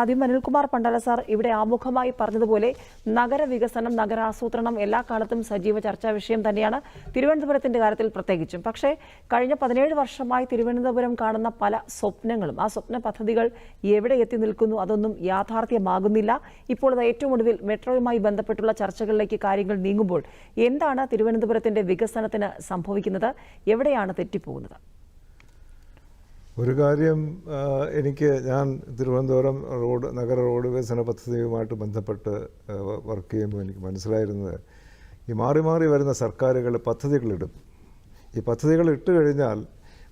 ആദ്യം അനിൽകുമാർ പണ്ടാല സാർ ഇവിടെ ആമുഖമായി പറഞ്ഞതുപോലെ നഗരവികസനം നഗരാസൂത്രണം എല്ലാ കാലത്തും സജീവ ചർച്ചാ വിഷയം തന്നെയാണ്. തിരുവനന്തപുരത്തിന്റെ കാര്യത്തിൽ പ്രത്യേകിച്ചും. പക്ഷേ കഴിഞ്ഞ പതിനേഴ് വർഷമായി തിരുവനന്തപുരം കാണുന്ന പല സ്വപ്നങ്ങളും ആ സ്വപ്ന പദ്ധതികൾ എവിടെ എത്തി നിൽക്കുന്നു അതൊന്നും യാഥാർത്ഥ്യമാകുന്നില്ല. ഇപ്പോൾ ഏറ്റവും ഒടുവിൽ മെട്രോയുമായി ബന്ധപ്പെട്ടുള്ള ചർച്ചകളിലേക്ക് കാര്യങ്ങൾ നീങ്ങുമ്പോൾ എന്താണ് തിരുവനന്തപുരത്തിന്റെ വികസനത്തിന് സംഭവിക്കുന്നത്? എവിടെയാണ് തെറ്റിപ്പോകുന്നത്? ഒരു കാര്യം എനിക്ക് ഞാൻ തിരുവനന്തപുരം റോഡ് നഗര റോഡ് വികസന പദ്ധതിയുമായിട്ട് ബന്ധപ്പെട്ട് വർക്ക് ചെയ്യുമ്പോൾ എനിക്ക് മനസ്സിലായിരുന്നത് ഈ മാറി മാറി വരുന്ന സർക്കാരുകൾ പദ്ധതികളിടും. ഈ പദ്ധതികൾ ഇട്ട് കഴിഞ്ഞാൽ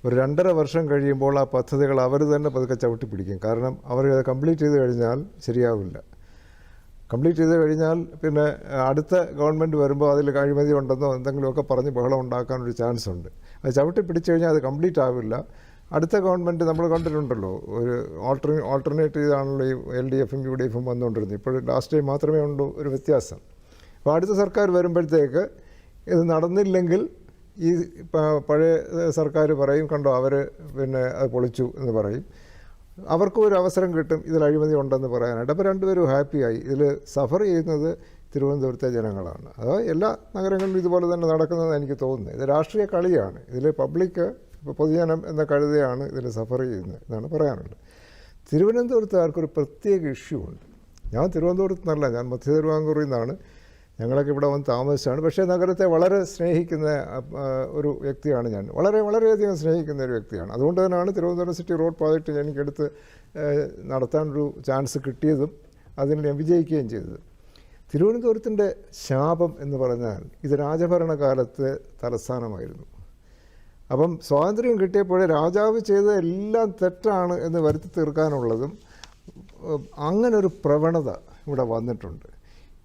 ഒരു രണ്ടര വർഷം കഴിയുമ്പോൾ ആ പദ്ധതികൾ അവർ തന്നെ പതുക്കെ ചവിട്ടി പിടിക്കും. കാരണം അവർ അത് കംപ്ലീറ്റ് ചെയ്ത് കഴിഞ്ഞാൽ ശരിയാവില്ല. കംപ്ലീറ്റ് ചെയ്ത് കഴിഞ്ഞാൽ പിന്നെ അടുത്ത ഗവൺമെന്റ് വരുമ്പോൾ അതിൽ അഴിമതി ഉണ്ടെന്നോ എന്തെങ്കിലുമൊക്കെ പറഞ്ഞ് ബഹളം ഉണ്ടാക്കാനൊരു ചാൻസ് ഉണ്ട് അത് ചവിട്ടി പിടിച്ചു കഴിഞ്ഞാൽ അത് കംപ്ലീറ്റ് ആവില്ല. അടുത്ത ഗവൺമെന്റ് നമ്മൾ കണ്ടിട്ടുണ്ടല്ലോ ഒരു ഓൾട്ടർ ഓൾട്ടർനേറ്റ് ചെയ്താണല്ലോ ഈ എൽ ഡി എഫും യു ഡി എഫും വന്നുകൊണ്ടിരുന്നത്. ഇപ്പോൾ ലാസ്റ്റ് ടൈം മാത്രമേ ഉള്ളൂ ഒരു വ്യത്യാസം. അപ്പോൾ അടുത്ത സർക്കാർ വരുമ്പോഴത്തേക്ക് ഇത് നടന്നില്ലെങ്കിൽ ഈ പഴയ സർക്കാർ പറയും കണ്ടോ അവർ പിന്നെ അത് പൊളിച്ചു എന്ന് പറയും. അവർക്കും ഒരു അവസരം കിട്ടും ഇതിൽ അഴിമതി ഉണ്ടെന്ന് പറയാനായിട്ട്. അപ്പോൾ രണ്ടുപേരും ഹാപ്പിയായി ഇതിൽ സഫർ ചെയ്യുന്നത് തിരുവനന്തപുരത്തെ ജനങ്ങളാണ്. അത് എല്ലാ നഗരങ്ങളിലും ഇതുപോലെ തന്നെ നടക്കുന്നതെന്ന് എനിക്ക് തോന്നുന്നത് ഇത് രാഷ്ട്രീയ കളിയാണ്. ഇതിൽ പബ്ലിക് ഇപ്പോൾ പൊതുജനം എന്ന കഴുതയാണ് ഇതിൽ സഫർ ചെയ്യുന്നത് എന്നാണ് പറയാനുള്ളത്. തിരുവനന്തപുരത്തുകാർക്കൊരു പ്രത്യേക ഇഷ്യൂ ഉണ്ട്. ഞാൻ തിരുവനന്തപുരത്ത് നിന്നല്ല ഞാൻ മധ്യ തിരുവാങ്കൂറിൽ നിന്നാണ്. ഞങ്ങളൊക്കെ ഇവിടെ വന്ന് താമസിച്ചാണ്. പക്ഷേ നഗരത്തെ വളരെ സ്നേഹിക്കുന്ന ഒരു വ്യക്തിയാണ് ഞാൻ. വളരെ വളരെയധികം സ്നേഹിക്കുന്ന ഒരു വ്യക്തിയാണ്. അതുകൊണ്ട് തന്നെയാണ് തിരുവനന്തപുരം സിറ്റി റോഡ് പ്രോജക്റ്റ് എനിക്കെടുത്ത് നടത്താനൊരു ചാൻസ് കിട്ടിയതും അതിന് ഞാൻ വിജയിക്കുകയും ചെയ്തത്. തിരുവനന്തപുരത്തിന്റെ ശാപം എന്ന് പറഞ്ഞാൽ ഇത് രാജഭരണകാലത്തെ തലസ്ഥാനമായിരുന്നു. അപ്പം സ്വാതന്ത്ര്യം കിട്ടിയപ്പോൾ രാജാവ് ചെയ്ത എല്ലാം തെറ്റാണ് എന്ന് വരുത്തി തീർക്കാനുള്ളതും അങ്ങനൊരു പ്രവണത ഇവിടെ വന്നിട്ടുണ്ട്.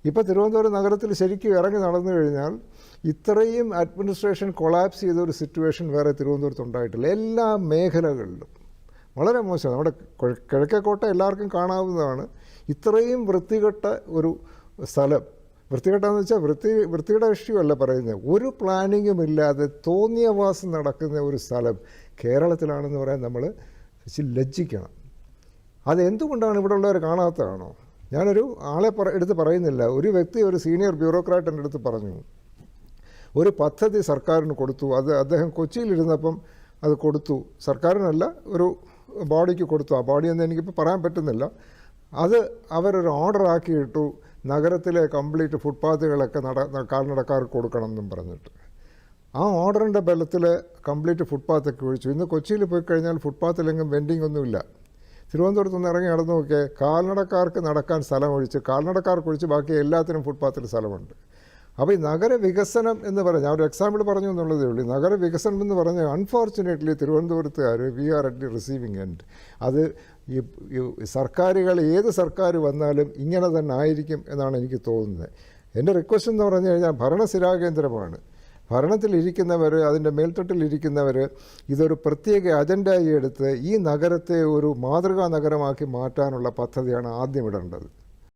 ഇപ്പോൾ തിരുവനന്തപുരം നഗരത്തിൽ ശരിക്കും ഇറങ്ങി നടന്നു കഴിഞ്ഞാൽ ഇത്രയും അഡ്മിനിസ്ട്രേഷൻ കൊളാപ്സ് ചെയ്ത ഒരു സിറ്റുവേഷൻ വേറെ തിരുവനന്തപുരത്ത് ഉണ്ടായിട്ടില്ല. എല്ലാ മേഖലകളിലും. വളരെ മോശമാണ്. നമ്മുടെ കിഴ- കിഴക്കേക്കോട്ട എല്ലാവർക്കും കാണാവുന്നതാണ്. ഇത്രയും വൃത്തികെട്ട ഒരു സ്ഥലം വൃത്തികെട്ടെന്ന് വെച്ചാൽ വൃത്തി വൃത്തിയുടെ വിഷയമല്ല പറയുന്നത് ഒരു പ്ലാനിങ്ങും ഇല്ലാതെ തോന്നിയ വാസം നടക്കുന്ന ഒരു സ്ഥലം കേരളത്തിലാണെന്ന് പറയാൻ നമ്മൾ ലജ്ജിക്കണം. അതെന്തുകൊണ്ടാണ് ഇവിടെ ഉള്ളവർ കാണാത്തതാണോ? ഞാനൊരു ആളെ പറ എടുത്ത് പറയുന്നില്ല. ഒരു വ്യക്തി ഒരു സീനിയർ ബ്യൂറോക്രാറ്റ് എന്റെ അടുത്ത് പറഞ്ഞു. ഒരു പദ്ധതി സർക്കാരിന് കൊടുത്തു. അത് അദ്ദേഹം കൊച്ചിയിലിരുന്നപ്പം അത് കൊടുത്തു. സർക്കാരിനല്ല ഒരു ബോഡിക്ക് കൊടുത്തു. ആ ബോഡി എന്ന് എനിക്കിപ്പോൾ പറയാൻ പറ്റുന്നില്ല. അത് അവരൊരു ഓർഡർ ആക്കിയിട്ടു നഗരത്തിലെ കംപ്ലീറ്റ് ഫുട്പാത്തുകളൊക്കെ നട കാൽനടക്കാർക്ക് കൊടുക്കണം എന്നും പറഞ്ഞിട്ട്. ആ ഓർഡറിന്റെ ബലത്തിൽ കംപ്ലീറ്റ് ഫുട്പാത്തൊക്കെ ഒഴിച്ചു. ഇന്ന് കൊച്ചിയിൽ പോയി കഴിഞ്ഞാൽ ഫുട്പാത്തിലെങ്കിലും വെൻഡിങ് ഒന്നുമില്ല. തിരുവനന്തപുരത്ത് നിന്ന് ഇറങ്ങി നടന്നു നോക്കിയാൽ കാൽനടക്കാർക്ക് നടക്കാൻ സ്ഥലം ഒഴിച്ച് കാൽനടക്കാർക്ക് ഒഴിച്ച് ബാക്കി എല്ലാത്തിനും ഫുട്പാത്തിൽ സ്ഥലമുണ്ട്. അപ്പോൾ ഈ നഗര വികസനം എന്ന് പറഞ്ഞാൽ ഒരു എക്സാമ്പിൾ പറഞ്ഞു എന്നുള്ളതേ ഉള്ളൂ. നഗരവികസനം നഗര വികസനം എന്ന് പറഞ്ഞാൽ unfortunately തിരുവനന്തപുരത്തുകാർ we are at the receiving end അത് ഈ സർക്കാരുകൾ ഏത് സർക്കാർ വന്നാലും ഇങ്ങനെ തന്നെ ആയിരിക്കും എന്നാണ് എനിക്ക് തോന്നുന്നത്. എന്റെ റിക്വസ്റ്റ് എന്ന് പറഞ്ഞു കഴിഞ്ഞാൽ ഭരണസ്ഥിരാകേന്ദ്രമാണ് ഭരണത്തിലിരിക്കുന്നവർ അതിന്റെ മേൽത്തട്ടിലിരിക്കുന്നവർ ഇതൊരു പ്രത്യേക അജണ്ടയായി എടുത്ത് ഈ നഗരത്തെ ഒരു മാതൃകാ നഗരമാക്കി മാറ്റാനുള്ള പദ്ധതിയാണ് ആദ്യം ഇടേണ്ടത്.